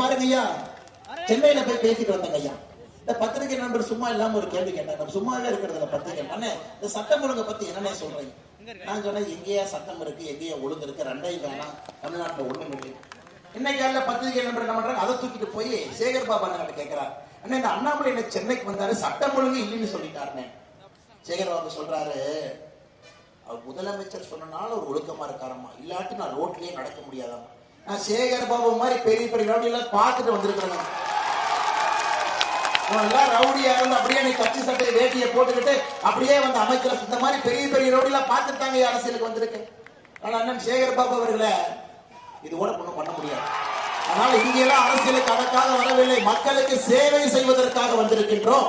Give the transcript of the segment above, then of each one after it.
பாருங்க ஐயா சென்னையில போய் பேசிட்டு வந்தாங்க ஐயா இந்த பத்திரிகை நண்பர் சும்மா இல்லாம ஒரு கேள்வி கேட்டாங்க நம்ம சும்மாவே இருக்கிறதுல பத்திரிகை. அண்ணே இந்த சட்டம் ஒழுங்கை பத்தி என்னன்னே சொல்றீங்க? நான் சொன்னேன் எங்கேயா சட்டம் இருக்கு எங்கேயா ஒழுங்கு இருக்கு ரெண்டையும் வேணாம். தமிழ்நாட்டுல ஒண்ணும் இல்லை. இன்னைக்கு அல்ல பத்திரிகை நண்பர் என்ன பண்றாங்க அதை தூக்கிட்டு போய் சேகர் பாபா அண்ணன் கேட்கிறார் அண்ணா இந்த அண்ணாமலை என்ன சென்னைக்கு வந்தாரு? சட்டம் ஒழுங்கு இல்லைன்னு சொல்லிட்டாருனே சேகர் பாபு சொல்றாரு அவர் முதலமைச்சர் சொன்னனால ஒரு ஒழுக்கமா இருக்காரம்மா. இல்லாட்டி நான் ரோட்லயே நடக்க முடியாதாம்மா. நான் சேகர் பாபு மாதிரி பெரிய பெரிய ரவுடி எல்லாம் பார்த்துட்டு வந்திருக்கிறேன் எல்லாம் ரவுடியா இருந்து அப்படியே நீ கட்சி சட்டையை வேட்டியை போட்டுக்கிட்டு அப்படியே வந்து அமைச்சர் இந்த மாதிரி பெரிய பெரிய ரவுடி எல்லாம் பார்த்துட்டாங்க அரசியலுக்கு வந்திருக்கேன். ஆனா அண்ணன் சேகர் பாபு அவர்களே இது கூட ஒண்ணும் பண்ண முடியாது. அதனால இங்கெல்லாம் அரசியலுக்கு அதற்காக வரவில்லை. மக்களுக்கு சேவை செய்வதற்காக வந்திருக்கின்றோம்.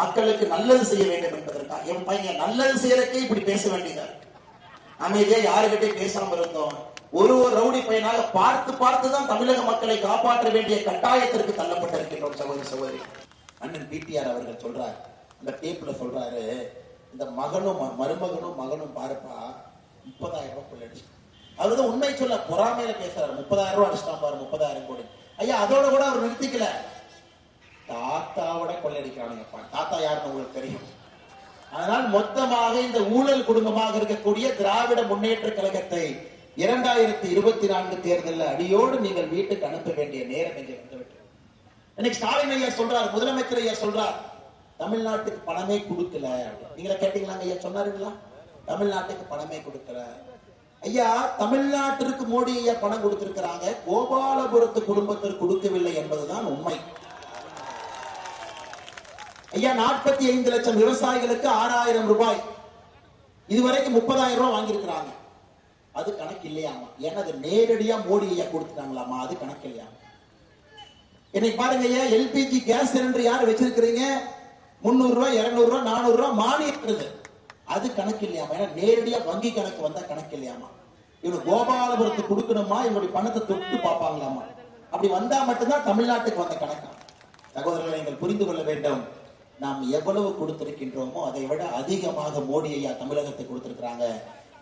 மக்களுக்கு நல்லது செய்ய வேண்டும் என்பதற்காக. என் பையன் நல்லது செய்யறதுக்கே இப்படி பேச வேண்டியதா இருக்கு. அமைதியா யாருக்கிட்டே பேசாம இருந்தோம். ஒரு ஒரு ரவுடி பையனாக பார்த்து பார்த்து தான் தமிழக மக்களை காப்பாற்ற வேண்டிய கட்டாயத்திற்கு தள்ளப்பட்டிருக்கின்றோம் சகோதரி சகோதரி. அண்ணன் பிடிஆர் அவர்கள் சொல்றார். அந்த டேப்ல சொல்றாரு இந்த மகனும் ம- மருமகனும் மகனும் பாருப்பா முப்பதாயிரம் ரூபாய் கொள்ளடிச்சு அவர் உண்மை சொல்ல பொறாமையில பேசுறாரு. முப்பதாயிரம் ரூபாய் அடிச்சிட்டான் பாரு முப்பதாயிரம் கோடி. ஐயா அதோட கூட அவர் நிறுத்திக்கல. தாத்தாவோட கொள்ளையடிக்கிறானுங்கப்பா தாத்தா யாருன்னு உங்களுக்கு தெரியும். அதனால் மொத்தமாக இந்த ஊழல் குடும்பமாக இருக்கக்கூடிய திராவிட முன்னேற்ற கழகத்தை இரண்டாயிரத்தி இருபத்தி நான்கு தேர்தலில் அடியோடு நீங்கள் வீட்டுக்கு அனுப்ப வேண்டிய நேரம் இங்கே வந்துவிட்டது. இன்னைக்கு ஸ்டாலின் ஐயா சொல்றார் முதலமைச்சர் ஐயா சொல்றார் தமிழ்நாட்டுக்கு பணமே கொடுக்கல அப்படின்னு. நீங்களா கேட்டீங்களாங்க ஐயா சொன்னாருங்களா? தமிழ்நாட்டுக்கு பணமே கொடுக்கல ஐயா தமிழ்நாட்டிற்கு மோடி ஐயா பணம் கொடுத்திருக்கிறாங்க கோபாலபுரத்து குடும்பத்திற்கு கொடுக்கவில்லை என்பதுதான் உண்மை ஐயா நாற்பத்தி ஐந்து லட்சம் விவசாயிகளுக்கு ஆறாயிரம் ரூபாய். இதுவரைக்கும் முப்பதாயிரம் ரூபாய் வாங்கியிருக்கிறாங்க. அது கணக்கு இல்லையாமா? எனது நேரடியா மோடி ஐயா கொடுத்துட்டாங்களாமா? அது கணக்கு இல்லையாமா இன்னைக்கு பாருங்க ஐயா எல்பிஜி கேஸ் சிலிண்டர் யார் வச்சிருக்கிறீங்க? முந்நூறு ரூபாய் இருநூறு ரூபாய் நானூறு ரூபாய் மானியம் அது கணக்கு இல்லையாமா? ஏன்னா நேரடியா வங்கி கணக்கு வந்தா கணக்கு இல்லையாமா? இவனுக்கு கோபாலபுரத்துக்கு கொடுக்கணுமா? இவங்களுடைய பணத்தை தொட்டு பார்ப்பாங்களாமா? அப்படி வந்தா மட்டும்தான் தமிழ்நாட்டுக்கு வந்த கணக்கா? சகோதரர்களை நீங்கள் புரிந்து கொள்ள வேண்டும். நாம் எவ்வளவு கொடுத்திருக்கின்றோமோ அதை விட அதிகமாக மோடி ஐயா தமிழகத்தை கொடுத்திருக்கிறாங்க.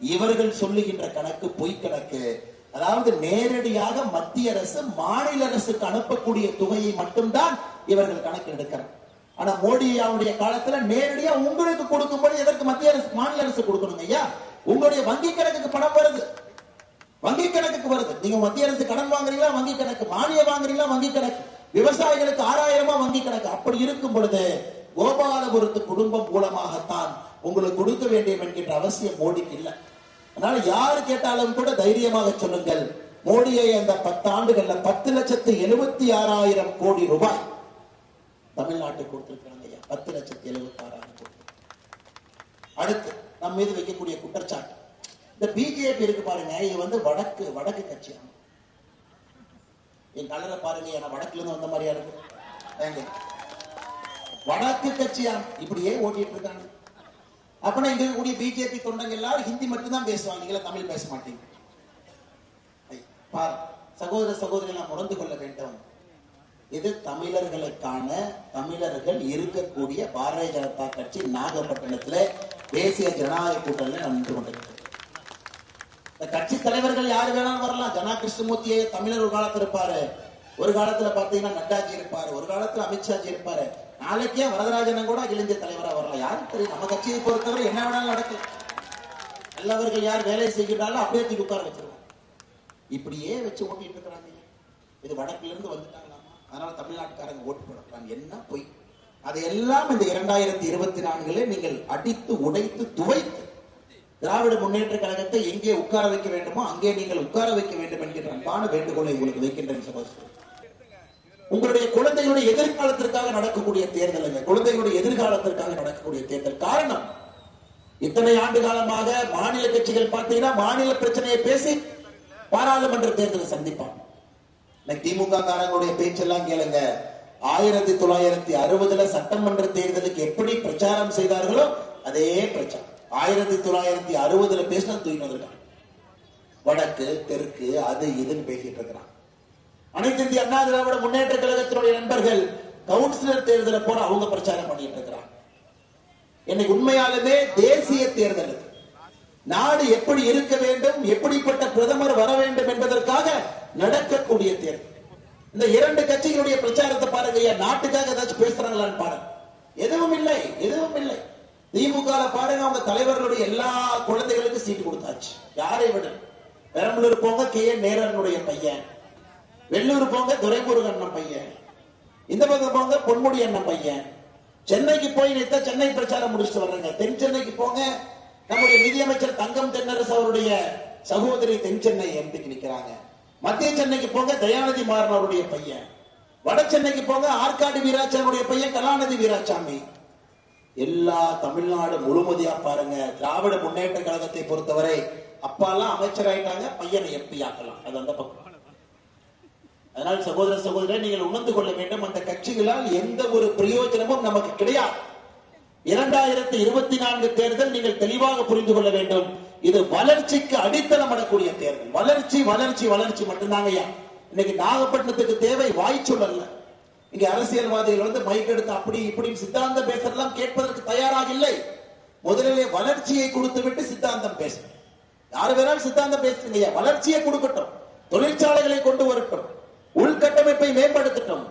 இவர்கள் சொல்லுகின்ற கணக்கு பொய் கணக்கு. அதாவது நேரடியாக மத்திய அரசு மாநில அரசுக்கு அனுப்பக்கூடிய தொகையை மட்டும்தான் இவர்கள் கணக்கு எடுக்கிறார். ஆனா மோடியாவுடைய காலத்துல நேரடியா உங்களுக்கு கொடுக்கும்போது எதற்கு மத்திய அரசு மாநில அரசு கொடுக்கணும் ஐயா? உங்களுடைய வங்கி கணக்குக்கு பணம் வருது. வங்கி கணக்குக்கு வருது. நீங்க மத்திய அரசு கடன் வாங்குறீங்களா? வங்கி கணக்கு. மானியம் வாங்குறீங்களா? வங்கி கணக்கு. விவசாயிகளுக்கு ஆறாயிரமா வங்கி கணக்கு. அப்படி இருக்கும் பொழுது கோபாலபுரத்து குடும்பம் மூலமாகத்தான் உங்களுக்கு கொடுக்க வேண்டும் என்கின்ற அவசியம் மோடிக்கு இல்லை. அதனால யாரு கேட்டாலும் கூட தைரியமாக சொல்லுங்கள். மோடியை அந்த பத்து ஆண்டுகள்ல பத்து லட்சத்து எழுபத்தி ஆறாயிரம் கோடி ரூபாய் தமிழ்நாட்டுக்கு கொடுத்திருக்கிறாங்க ஐயா. பத்து லட்சத்து எழுபத்தி ஆறாயிரம் கோடி. அடுத்து நம்ம மீது வைக்கக்கூடிய குற்றச்சாட்டு. இந்த பிஜேபி இருக்கு பாருங்க இது வந்து வடக்கு வடக்கு கட்சி என் கலரை பாருங்க ஏன்னா வடக்குல இருந்து வந்த மாதிரியா இருக்கு வடக்கு கட்சியா? இப்படியே ஓட்டிட்டு இருக்காங்க. அப்பனா இங்க இருக்கக்கூடிய பிஜேபி தொண்டங்க எல்லாரும் ஹிந்தி மட்டும்தான் பேசுவாங்க. நீங்களா தமிழ் பேச மாட்டீங்க. பார் சகோதர சகோதரிகள் நாம் உணர்ந்து கொள்ள வேண்டும். இது தமிழர்களுக்கான தமிழர்கள் இருக்கக்கூடிய பாரதிய ஜனதா கட்சி நாகப்பட்டினத்துல தேசிய ஜனநாயக கூட்டணி நின்று கொண்டிருக்கிறது இந்த கட்சி தலைவர்கள் யார் வேணாலும் வரலாம். ஜனா கிருஷ்ணமூர்த்தியே தமிழர் ஒரு காலத்துல இருப்பாரு ஒரு காலத்துல பாத்தீங்கன்னா நட்டாஜி இருப்பாரு ஒரு காலத்துல அமித்ஷாஜி இருப்பாரு. நாளைக்கே வரதராஜனும் கூட இளைஞர் தலைவரா வரலாம். யாரும் தெரியும்? நம்ம கட்சியை பொறுத்தவரை என்ன வேணாலும் நடக்கும். நல்லவர்கள் யார் வேலை செய்கிறாலும் அப்படியே தூக்கி உட்கார வச்சிருவாங்க இப்படியே வச்சு ஓட்டிட்டு இருக்கிறாங்க. இது வடக்குல இருந்து வந்துட்டாங்களாமா? அதனால தமிழ்நாட்டுக்காரங்க ஓட்டு போடலாம் என்ன பொய்? அதையெல்லாம் இந்த இரண்டாயிரத்தி இருபத்தி நான்குல நீங்கள் அடித்து உடைத்து துவைத்து திராவிட முன்னேற்ற கழகத்தை எங்கே உட்கார வைக்க வேண்டுமோ அங்கே நீங்கள் உட்கார வைக்க வேண்டும் என்கின்ற அன்பான வேண்டுகோளை உங்களுக்கு வைக்கின்றேன் சகோதரர். உங்களுடைய குழந்தைகளுடைய எதிர்காலத்திற்காக நடக்கக்கூடிய தேர்தல் அல்ல குழந்தைகளுடைய எதிர்காலத்திற்காக நடக்கக்கூடிய தேர்தல். காரணம் இத்தனை ஆண்டு காலமாக மாநில கட்சிகள் பார்த்தீங்கன்னா மாநில பிரச்சனையை பேசி பாராளுமன்ற தேர்தலை சந்திப்பான் திமுக காரங்களுடைய பேச்செல்லாம் கேளுங்க. ஆயிரத்தி தொள்ளாயிரத்தி அறுபதுல சட்டமன்ற தேர்தலுக்கு எப்படி பிரச்சாரம் செய்தார்களோ அதே பிரச்சாரம். ஆயிரத்தி தொள்ளாயிரத்தி அறுபதுல பேசின தூக்கி வந்திருக்காங்க. வடக்கு தெற்கு அது இதுன்னு பேசிட்டு இருக்கிறான் அனைத்து இந்திய அண்ணா திராவிட முன்னேற்ற கழகத்தினுடைய நண்பர்கள் கவுன்சிலர் தேர்தலை போல அவங்க பிரச்சாரம் பண்ணிட்டு இருக்கிறாங்க. இன்னைக்கு உண்மையாலுமே தேசிய தேர்தல் நாடு எப்படி இருக்க வேண்டும் எப்படிப்பட்ட பிரதமர் வர வேண்டும் என்பதற்காக நடக்கக்கூடிய தேர்தல். இந்த இரண்டு கட்சிகளுடைய பிரச்சாரத்தை பாருங்க நாட்டுக்காக ஏதாச்சும் பேசுறாங்களான்னு பாருங்க. எதுவும் இல்லை எதுவும் இல்லை. திமுக பாருங்க அவங்க தலைவர்களுடைய எல்லா குழந்தைகளுக்கும் சீட்டு கொடுத்தாச்சு. யாரை விட பெரம்பலூர் போங்க கே நேரனுடைய பையன். வெள்ளூர் போங்க துரைமுருகன் அண்ணன் பையன். இந்த பக்கம் போங்க பொன்முடி அண்ணன் பையன். சென்னைக்கு போய் நேத்தா சென்னை பிரச்சாரம் முடிச்சுட்டு வர்றாங்க. தென் சென்னைக்கு போங்க. நம்முடைய நிதியமைச்சர் தங்கம் தென்னரசு அவருடைய சகோதரி தென் சென்னை எம்பிக்கு நிற்கிறாங்க மத்திய சென்னைக்கு போங்க தயாநிதி மாறன் அவருடைய பையன். வட சென்னைக்கு போங்க ஆற்காடு வீராசாமியுடைய பையன் கலாநிதி வீராசாமி. எல்லா தமிழ்நாடு முழுமதியா பாருங்க. திராவிட முன்னேற்ற கழகத்தை பொறுத்தவரை அப்பாலாம் அமைச்சராயிட்டாங்க பையனை எம்பி ஆக்கலாம். அது அந்த பக்கம். அதனால் சகோதர சகோதரர் நீங்கள் உணர்ந்து கொள்ள வேண்டும் அந்த கட்சிகளால் எந்த ஒரு பிரயோஜனமும் நமக்கு கிடையாது. இரண்டாயிரத்தி இருபத்தி நான்கு தேர்தல் நீங்கள் தெளிவாக புரிந்து கொள்ள வேண்டும். இது வளர்ச்சிக்கு அடித்தளமிடக்கூடிய தேர்தல். வளர்ச்சி வளர்ச்சி வளர்ச்சி மட்டும்தாங்க ஐயா. இன்னைக்கு நாகப்பட்டினத்துக்கு தேவை வாய்ச்சொல் அல்ல. இங்க அரசியல்வாதிகள் வந்து மைக் எடுத்து அப்படி இப்படி சித்தாந்தம் பேசுறதெல்லாம் கேட்பதற்கு தயாராக இல்லை. முதலிலே வளர்ச்சியை கொடுத்து விட்டு சித்தாந்தம் பேசணும் யாரு வேணாலும் சித்தாந்தம் பேசுறீங்க ஐயா. வளர்ச்சியை கொடுக்கட்டும். தொழிற்சாலைகளை கொண்டு வரட்டும். உள்கட்டமைப்பை மேம்படுத்தட்டும்.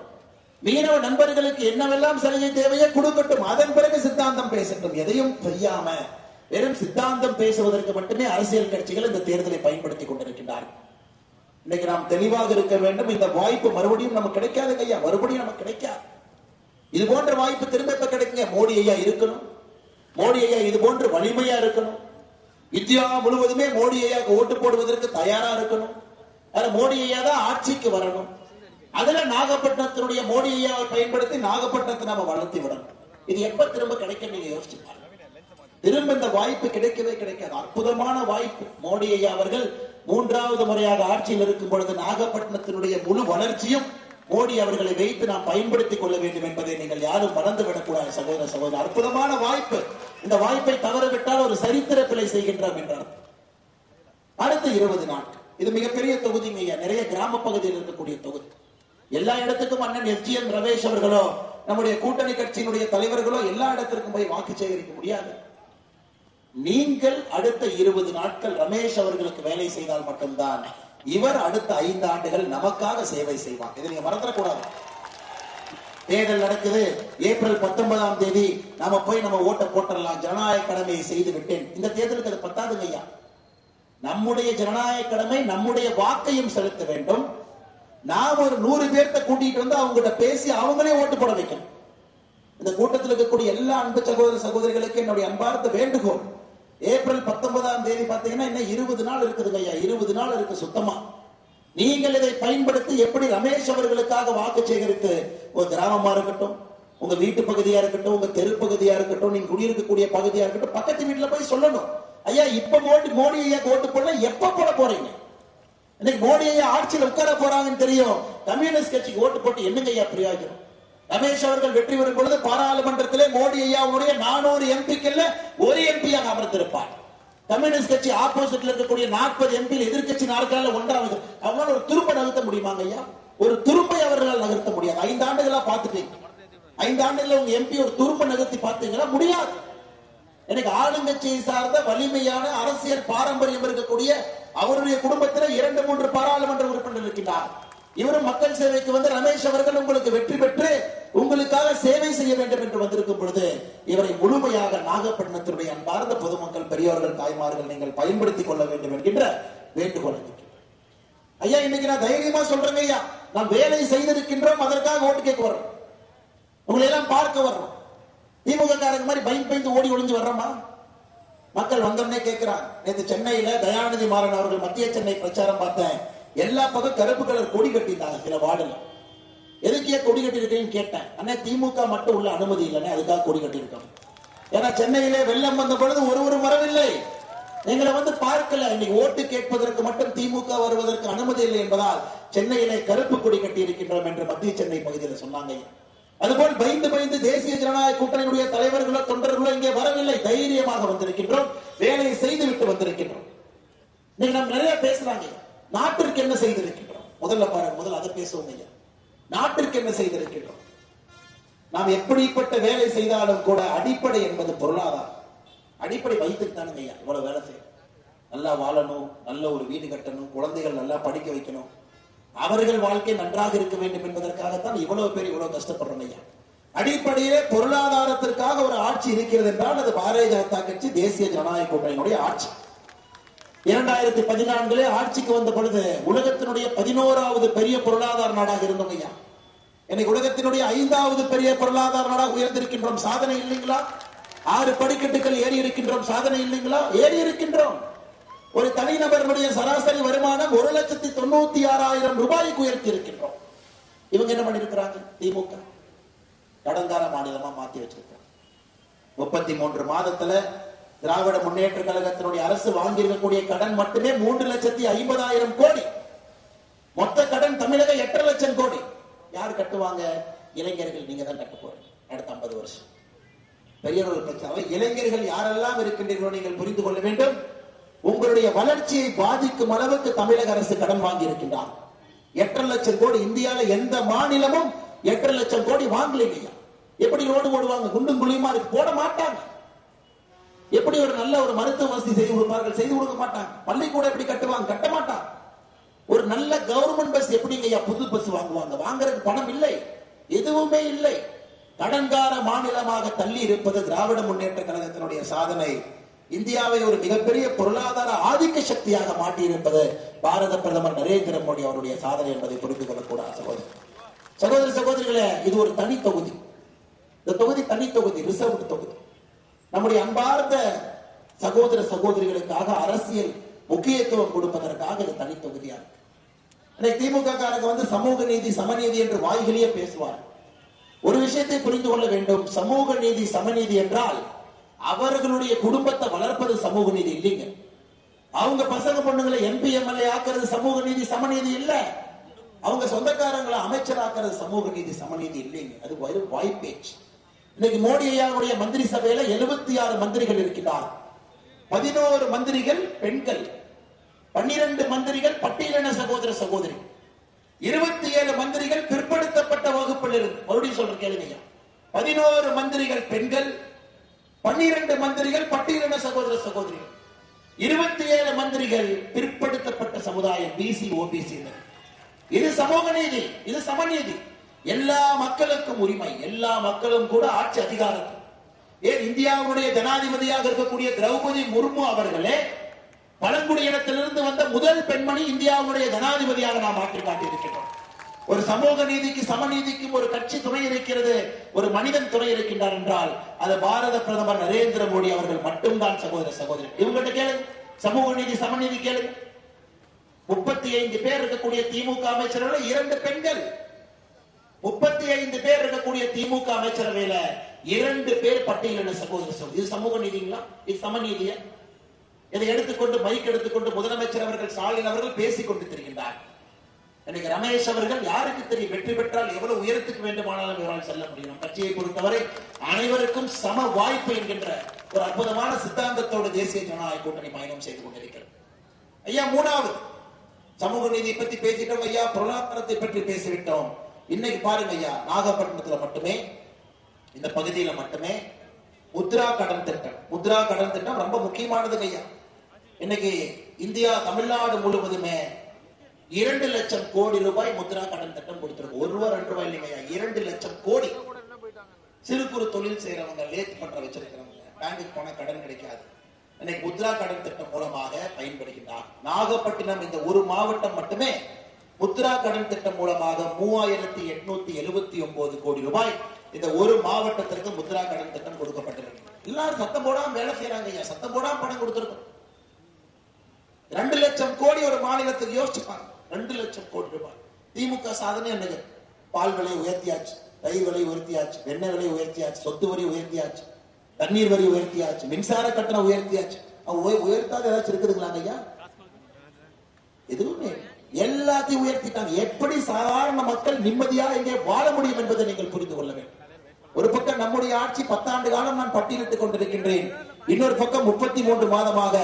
மீனவ நண்பர்களுக்கு என்னவெல்லாம் சலுகை தேவையோ கொடுக்கட்டும். அதன் பிறகு சித்தாந்தம் பேசட்டும். எதையும் செய்யாம வெறும் சித்தாந்தம் பேசுவதற்கு மட்டுமே அரசியல் கட்சிகள் இந்த தேர்தலை பயன்படுத்திக் கொண்டிருக்கின்றார்கள். இன்னைக்கு நாம் தெளிவாக இருக்க வேண்டும். இந்த வாய்ப்பு மறுபடியும் நமக்கு கிடைக்காது ஐயா. மறுபடியும் நமக்கு கிடைக்காது. இது போன்ற வாய்ப்பு திரும்ப இப்ப கிடைக்குங்க? மோடி ஐயா இருக்கணும். மோடி ஐயா இது போன்று வலிமையா இருக்கணும். இந்தியா முழுவதுமே மோடி ஐயாவுக்கு ஓட்டு போடுவதற்கு தயாரா இருக்கணும். மோடி ஐயா தான் ஆட்சிக்கு வரணும். அதுல நாகப்பட்டினத்தினுடைய மோடி ஐயாவை பயன்படுத்தி நாகப்பட்டினத்தை நம்ம வளர்த்தி விடணும். இது எப்ப திரும்ப கிடைக்கும் நீங்க யோசிச்சு பாருங்க. திரும்ப இந்த வாய்ப்பு கிடைக்கவே கிடைக்காது. அற்புதமான வாய்ப்பு. மோடி ஐயா அவர்கள் மூன்றாவது முறையாக ஆட்சியில் இருக்கும் பொழுது நாகப்பட்டினத்தினுடைய முழு வளர்ச்சியும் மோடி அவர்களை வைத்து நாம் பயன்படுத்திக் கொள்ள வேண்டும் என்பதை நீங்கள் யாரும் மறந்து விடக்கூடாது சகோதர சகோதரர். அற்புதமான வாய்ப்பு. இந்த வாய்ப்பை தவறவிட்டால் ஒரு சரித்திர பிழை செய்கின்றோம் என்றார். அடுத்த இருபது நாட்கள். இது மிகப்பெரிய தொகுதிங்க ஐயா நிறைய கிராம பகுதியில் இருக்கக்கூடிய தொகுதி. எல்லா இடத்துக்கும் அண்ணன் எஸ்ஜிஎம் ரமேஷ் அவர்களோ நம்முடைய கூட்டணி கட்சியினுடைய தலைவர்களோ எல்லா இடத்திற்கும் போய் வாக்கு சேகரிக்க முடியாது. நீங்கள் அடுத்த இருபது நாட்கள் ரமேஷ் அவர்களுக்கு வேலை செய்தால் மட்டும்தான் இவர் அடுத்த ஐந்து ஆண்டுகள் நமக்காக சேவை செய்வார். இதை நீங்க மறந்துடக்கூடாது. தேர்தல் நடக்குது. ஏப்ரல் பத்தொன்பதாம் தேதி நாம போய் நம்ம ஓட்ட போட்டரலாம் ஜனநாயக கடமையை செய்து விட்டேன். இந்த தேர்தலுக்கு அது பத்தாதுங்க ஐயா. நம்முடைய ஜனநாயக கடமை நம்முடைய வாக்கையும் செலுத்த வேண்டும். நாம் ஒரு நூறு பேர்த்த கூட்டிட்டு வந்து அவங்ககிட்ட பேசி அவங்களே ஓட்டு போட வைக்கணும். இந்த கூட்டத்தில் இருக்கக்கூடிய எல்லா அன்பு சகோதர சகோதரிகளுக்கு என்னுடைய அன்பார்த்த வேண்டுகோள். ஏப்ரல் பத்தொன்பதாம் தேதி பார்த்தீங்கன்னா இன்னும் இருபது நாள் இருக்குதுங்க ஐயா இருபது நாள் இருக்கு சுத்தமா. நீங்கள் இதை பயன்படுத்தி எப்படி ரமேஷ் அவர்களுக்காக வாக்கு சேகரித்து ஒரு கிராமமா இருக்கட்டும் உங்க வீட்டு பகுதியா இருக்கட்டும் உங்க தெரு பகுதியா இருக்கட்டும் நீங்க குடியிருக்கக்கூடிய பகுதியா இருக்கட்டும் பக்கத்து வீட்டுல போய் சொல்லணும். ஐயா இப்ப மோடி மோடி ஐயா ஓட்டு போட எப்ப போட போறீங்க? இன்னைக்கு மோடி ஐயா ஆட்சியில் உட்கார போறாங்கன்னு தெரியும். கம்யூனிஸ்ட் கட்சிக்கு ஓட்டு போட்டு என்னங்க ஐயா பிரயோஜனம்? ரமேஷ் அவர்கள் வெற்றி பெறும் பொழுது பாராளுமன்றத்திலே மோடி ஐயாவுடைய நானூறு எம்பிக்கள்ல ஒரு எம்பியாக அமர்ந்திருப்பார். கம்யூனிஸ்ட் கட்சி ஆப்போசிட்ல இருக்கக்கூடிய நாற்பது எம்பி எதிர்கட்சி நாற்கால ஒன்றாவது அவங்களால ஒரு துருப்பை நகர்த்த முடியுமாங்க ஐயா? ஒரு துருப்பை அவர்களால் நகர்த்த முடியாது. ஐந்து ஆண்டுகளா பார்த்துட்டீங்க. ஐந்து ஆண்டுகள உங்க எம்பி ஒரு துருப்பை நகர்த்தி பார்த்தீங்கன்னா முடியாது. எனக்கு ஆளுங்கட்சியை சார்ந்த வலிமையான அரசியல் பாரம்பரியம் இருக்கக்கூடிய அவருடைய குடும்பத்தில் இரண்டு மூன்று பாராளுமன்ற உறுப்பினர் இருக்கின்றார். இவரும் மக்கள் சேவைக்கு வந்து ரமேஷ் அவர்கள் உங்களுக்கு வெற்றி பெற்று உங்களுக்காக சேவை செய்ய வேண்டும் என்று வந்திருக்கும் பொழுது இவரை முழுமையாக நாகப்பட்டினத்தினுடைய அன்பார்ந்த பொதுமக்கள் பெரியவர்கள் தாய்மார்கள் நீங்கள் பயன்படுத்திக் கொள்ள வேண்டும் என்கின்ற வேண்டுகோள் ஐயா இன்னைக்கு நான் தைரியமா சொல்றேங்க ஐயா. நாம் வேலை செய்திருக்கின்றோம் அதற்காக ஓட்டு கேட்க வர்றோம். உங்களை எல்லாம் பார்க்க வர்றோம். திமுக காரங்க மாதிரி பயந்து பயந்து ஓடி ஒளிஞ்சு வர்றோமா? மக்கள் வந்தோடனே கேட்கிறான் நேற்று சென்னையில தயாநிதி மாறன் அவர்கள் மத்திய சென்னை பிரச்சாரம் பார்த்தேன். எல்லா பக்கம் கருப்பு கலர் கொடி கட்டியிருந்தாங்க சில வார்டுல. எதுக்கே கொடி கட்டியிருக்கேன்னு கேட்டேன். அண்ணே திமுக மட்டும் உள்ள அனுமதி இல்லைன்னு அதுக்காக கொடி கட்டியிருக்கோம். ஏன்னா சென்னையிலே வெள்ளம் வந்த பொழுது ஒரு ஒரு வரவில்லை எங்களை வந்து பார்க்கல. இன்னைக்கு ஓட்டு கேட்பதற்கு மட்டும் திமுக வருவதற்கு அனுமதி இல்லை என்பதால் சென்னையிலே கருப்பு கொடி கட்டி இருக்கின்றோம் என்று மத்திய சென்னை பகுதியில் சொன்னாங்க. அதுபோல் பயந்து பயந்து தேசிய ஜனநாயக கூட்டணியுடைய தலைவர்களோ தொண்டர்களோ இங்கே வரவில்லை. தைரியமாக வந்திருக்கின்றோம். வேலையை செய்து விட்டு வந்திருக்கின்றோம். இன்னைக்கு நம்ம நிறைய பேசுறாங்க. நாட்டிற்கு என்ன செய்திருக்கின்றோம்? முதல்ல பாருங்க முதல்ல அதை பேசுவோம் ஐயா நாட்டிற்கு என்ன செய்திருக்கின்றோம்? நாம் எப்படிப்பட்ட வேலை செய்தாலும் கூட அடிப்படை என்பது பொருளாதாரம். அடிப்படை வைத்துக்கு தானுங்க ஐயா இவ்வளவு வேலை செய்யணும். நல்லா வாழணும் நல்ல ஒரு வீடு கட்டணும் குழந்தைகள் நல்லா படிக்க வைக்கணும். அவர்கள் வாழ்க்கை நன்றாக இருக்க வேண்டும் என்பதற்காகத்தான் இவ்வளவு பேர் இவ்வளவு கஷ்டப்படுறோம் ஐயா. அடிப்படையிலே பொருளாதாரத்திற்காக ஒரு ஆட்சி இருக்கிறது என்றால் அது பாரதிய ஜனதா கட்சி தேசிய ஜனநாயக கூட்டணியினுடைய ஆட்சி. இரண்டாயிரத்தி பதினான்கிலே ஆட்சிக்கு வந்த பொழுது உலகத்தினுடைய பதினோராவது பெரிய பொருளாதார நாடாக இருந்தோம் ஐயா. இன்னைக்கு உலகத்தினுடைய ஐந்தாவது பெரிய பொருளாதார நாடாக உயர்ந்திருக்கின்றோம். சாதனை இல்லைங்களா? ஆறு படிக்கட்டுகள் ஏறி இருக்கின்றோம். சாதனை இல்லைங்களா? ஏறி இருக்கின்றோம். ஒரு தனிநபருடைய சராசரி வருமானம் ஒரு லட்சத்தி தொண்ணூத்தி ஆறாயிரம் ரூபாய்க்கு உயர்த்தி இருக்கின்றோம் இவங்க என்ன பண்ணிருக்கிறாங்க திமுக. கடந்தார மாநிலமா மாத்தி வச்சிருக்கிறாங்க. முப்பத்தி மூன்று மாதத்துல திராவிட முன்னேற்ற கழகத்தினுடைய அரசு வாங்கியிருக்கக்கூடிய கடன் மட்டுமே மூன்று லட்சத்தி ஐம்பதாயிரம் கோடி. மொத்த கடன் தமிழக எட்டரை லட்சம் கோடி. யார் கட்டுவாங்க? இளைஞர்கள். நீங்க தான் கட்ட போறீங்க. அடுத்த ஐம்பது வருஷம். பெரியவர்கள் பிரச்சனை இளைஞர்கள் யாரெல்லாம் இருக்கின்றீர்களோ நீங்கள் புரிந்து கொள்ள வேண்டும். உங்களுடைய வளர்ச்சியை பாதிக்கும் அளவுக்கு தமிழக அரசு கடன் வாங்கி இருக்கின்றார் எட்டரை லட்சம் கோடி இந்தியாவில் எந்த மாநிலமும் எட்டரை லட்சம் கோடி வாங்கலைங்கய்யா. எப்படி ரோடு போடுவாங்க? குண்டும் குழியுமா இருக்கு? போட மாட்டாங்க. எப்படி ஒரு நல்ல ஒரு மருத்துவ வசதி செய்து கொடுப்பார்கள்? செய்து கொடுக்க மாட்டாங்க. பள்ளிக்கூடம் எப்படி கட்டுவாங்க? கட்ட மாட்டாங்க. ஒரு நல்ல கவர்மெண்ட் பஸ் எப்படிங்க ஐயா புது பஸ் வாங்குவாங்க. வாங்குறதுக்கு பணம் இல்லை. எதுவுமே இல்லை. கடன்கார மாநிலமாக தள்ளி இருப்பது திராவிட முன்னேற்ற கழகத்தினுடைய சாதனை. இந்தியாவை ஒரு மிகப்பெரிய பொருளாதார ஆதிக்க சக்தியாக மாற்றியிருப்பது பாரத பிரதமர் நரேந்திர மோடி அவருடைய சாதனை என்பதை புரிந்து கொள்ளக்கூடாது சகோதரர் சகோதர சகோதரிகளே இது ஒரு தனி தொகுதி. இந்த தொகுதி தனி தொகுதி ரிசர்வ் தொகுதி. நம்முடைய அன்பார்ந்த சகோதர சகோதரிகளுக்காக அரசியல் முக்கியத்துவம் கொடுப்பதற்காக இது தனி தொகுதியா இருக்கு. திமுக காரங்க வந்து சமூக நீதி சமநீதி என்று வாய்களையே பேசுவார் ஒரு விஷயத்தை புரிந்து கொள்ள வேண்டும். சமூக நீதி சமநீதி என்றால் அவர்களுடைய குடும்பத்தை வளர்ப்பது சமூக நீதி இல்லைங்க. அவங்க பசங்க பொண்ணுங்களை எம்பி எம்எல்ஏ ஆக்குறது சமூக நீதி சமநீதி இல்ல. அவங்க சொந்தக்காரங்களை அமைச்சராக்குறது சமூக நீதி சமநீதி இல்லைங்க. அது வெறும் வாய்ப்பேச்சு. இன்னைக்கு மோடி ஐயாவுடைய மந்திரி சபையில எழுபத்தி ஆறு மந்திரிகள் இருக்கிறார் பதினோரு மந்திரிகள் பெண்கள். பன்னிரண்டு மந்திரிகள் பட்டியலின சகோதர சகோதரி இருபத்தி ஏழு மந்திரிகள் பிற்படுத்தப்பட்ட வகுப்பில் இருந்து மறுபடியும் சொல்ற கேளுங்க பதினோரு மந்திரிகள் பெண்கள் பன்னிரண்டு மந்திரிகள் பட்டியலின சகோதர சகோதரிகள். இருபத்தி ஏழு மந்திரிகள் பிற்படுத்தப்பட்ட சமுதாயம் பிசி ஓபிசி இது சமூக நீதி இது சமநீதி. எல்லா மக்களுக்கும் உரிமை எல்லா மக்களும் கூட ஆட்சி அதிகாரத்தில் ஏன் இந்தியாவுடைய ஜனாதிபதியாக இருக்கக்கூடிய திரௌபதி முர்மு அவர்களே பழங்குடியினத்திலிருந்து வந்த முதல் பெண்மணி இந்தியாவுடைய ஜனாதிபதியாக நாம் மாற்றி காட்டியிருக்கிறோம் ஒரு சமூக நீதிக்கு சமநீதிக்கும் ஒரு கட்சி துணை இருக்கிறது ஒரு மனிதன் துணை இருக்கின்றார் என்றால் அது பாரத பிரதமர் நரேந்திர மோடி அவர்கள் மட்டும்தான் சகோதர சகோதரி இவங்ககிட்ட கேளுங்க. சமூக நீதி சமநீதி கேளுங்க. முப்பத்தி ஐந்து பேர் இருக்கக்கூடிய திமுக அமைச்சர்கள் இரண்டு பெண்கள். முப்பத்தி ஐந்து பேர் இருக்கக்கூடிய திமுக அமைச்சரவையில இரண்டு பேர் பட்டியலின சகோதர சகோதரி. இது சமூக நீதிங்களா? இது சமநீதியா இதை எடுத்துக்கொண்டு மைக் எடுத்துக்கொண்டு முதலமைச்சர் அவர்கள் ஸ்டாலின் அவர்கள் பேசிக் கொண்டு திரிகின்றார் இன்னைக்கு ரமேஷ் அவர்கள் யாருக்கு தெரியும்? வெற்றி பெற்றால் எவ்வளவு உயரத்துக்கு வேண்டுமானாலும் இவரால் செல்ல முடியும். கட்சியை பொறுத்தவரை அனைவருக்கும் சம வாய்ப்பு என்கின்ற ஒரு அற்புதமான சித்தாந்தத்தோடு தேசிய ஜனநாயக கூட்டணி பயணம் செய்து கொண்டிருக்கிறது. ஐயா மூணாவது. சமூக நீதியை பத்தி பேசிட்டோம் ஐயா பொருளாதாரத்தை பற்றி பேசிவிட்டோம். இன்னைக்கு பாருங்க ஐயா நாகப்பட்டினத்துல மட்டுமே இந்த பகுதியில மட்டுமே முத்ரா கடன் திட்டம். முத்ரா கடன் திட்டம் ரொம்ப முக்கியமானது ஐயா. இன்னைக்கு இந்தியா தமிழ்நாடு முழுவதுமே இரண்டு லட்சம் கோடி ரூபாய் முத்ரா கடன் திட்டம் கொடுத்திருக்கு. ஒரு ரூபா ரெண்டு ரூபாய் இல்லைங்க இரண்டு லட்சம் கோடி. சிறு குறு தொழில் செய்யறவங்க லேத் பண்ற வச்சிருக்கிறவங்க பேங்குக்கு போனா கடன் கிடைக்காது. இன்னைக்கு முத்ரா கடன் திட்டம் மூலமாக பயன்படுகின்றார். நாகப்பட்டினம் இந்த ஒரு மாவட்டம் மட்டுமே முத்ரா கடன் திட்டம் மூலமாக மூவாயிரத்தி எட்நூத்தி எழுபத்தி ஒன்பது கோடி ரூபாய் இந்த ஒரு மாவட்டத்திற்கு முத்ரா கடன் திட்டம் கொடுக்கப்பட்டிருக்கு. எல்லாரும் சத்தம் போடாம வேலை செய்யறாங்க ஐயா சத்தம் போடாம பணம் கொடுத்திருக்கோம். ரெண்டு லட்சம் கோடி ஒரு மாநிலத்துக்கு யோசிச்சுப்பாங்க. ரெண்டு லட்சம் கோடி ரூபாய். திமுக சாதனை என்னங்க? பால் விலை உயர்த்தியாச்சு தயிர் விலை உயர்த்தியாச்சு வெண்ணெய் விலை உயர்த்தியாச்சு சொத்து வரி உயர்த்தியாச்சு தண்ணீர் வரி உயர்த்தியாச்சு மின்சார கட்டணம் உயர்த்தியாச்சு. அவங்க உயர்த்தாத ஏதாச்சும் இருக்குதுங்களா ஐயா? எதுவுமே எல்லாத்தையும் உயர்த்திட்டாங்க. எப்படி சாதாரண மக்கள் நிம்மதியா இங்கே வாழ முடியும் என்பதை நீங்கள் புரிந்து கொள்ள வேண்டும். ஒரு பக்கம் நம்முடைய ஆட்சி பத்தாண்டு காலம் நான் பட்டியலிட்டுக் கொண்டிருக்கின்றேன். இன்னொரு பக்கம் முப்பத்தி மூன்று மாதமாக